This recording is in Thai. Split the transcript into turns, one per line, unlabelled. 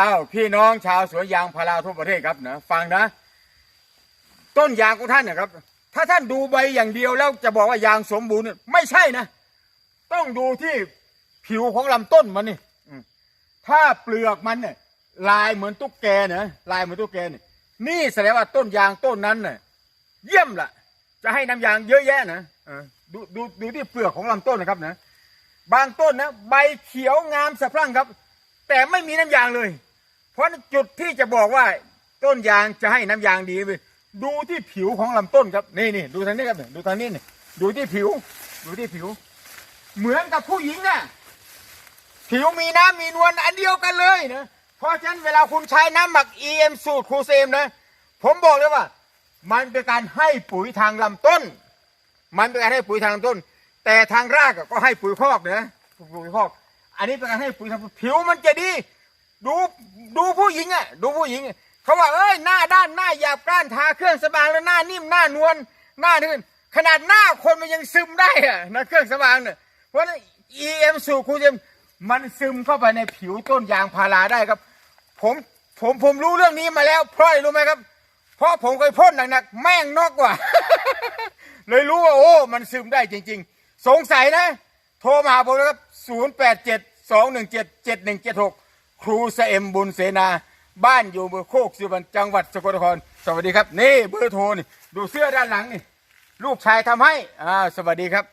อ้าวพี่น้องชาวสวนยางพาราทั่วประเทศครับนะฟังนะ ต้นยางของท่านนะครับ ถ้าท่านดูใบอย่างเดียวแล้วจะบอกว่ายางสมบูรณ์เนี่ยไม่ใช่นะ ต้องดูที่ผิวของลำต้นมันนี่ถ้าเปลือกมันเนี่ยลายเหมือนตุ๊กแกเนะลายเหมือนตุ๊กแกเนี่ยนี่แสดงว่าต้นยางต้นนั้นเนี่ยเยี่ยมละจะให้น้ำยางเยอะแยะนะดูดูดูที่เปลือกของลำต้นนะครับนะ บางต้นนะ ใบเขียวงามสะพรั่งครับ แต่ไม่มีน้ำยางเลย เพราะจุดที่จะบอกว่าต้นยางจะให้น้ำยางดีไปดูที่ผิวของลำต้นครับนี่นี่ดูทางนี้ครับดูทางนี้นี่ดูที่ผิว ดูที่ผิว เหมือนกับผู้หญิงน่ะผิวมีน้ำมีนวลอันเดียวกันเลยนะเพราะฉะนั้นเวลาคุณใช้น้ำหมัก EM สูตรครูเซมนะผมบอกเลยว่า มันเป็นการให้ปุ๋ยทางลำต้น มันเป็นการให้ปุ๋ยทางลำต้น แต่ทางรากก็ให้ปุ๋ยคอกนะปุ๋ยคอก อันนี้เป็นการให้ปุ๋ยทางผิวมันจะดี ดู ดูผู้หญิงอะ ดูผู้หญิง เขาว่าเอ้ยหน้าด้านหน้าหยาบกร้านทาเครื่องสำอางแล้วหน้านิ่มหน้านวลหน้านื่นขนาดหน้าคนมันยังซึมได้อะนะเครื่องสำอางเนี่ยเพราะนั้น EM สูตรคูเจมมันซึมเข้าไปในผิวต้นยางพาราได้ครับ ผมผมผมรู้เรื่องนี้มาแล้วเพราะอะไรรู้ไหมครับ เพราะผมเคยพ่นหนักๆแม่งนอกกว่า เลยรู้ว่าโอ้มันซึมได้จริง ๆ สงสัยนะ โทรมาหาผมนะครับ 0 ครูเสเอ็มบุญเสนา บ้านอยู่เมืองโคกสุวรรณจังหวัดสกลนคร สวัสดีครับ นี่เบอร์โทรนี่ดูเสื้อด้านหลังนี่ ลูกชายทำให้อ่าสวัสดีครับ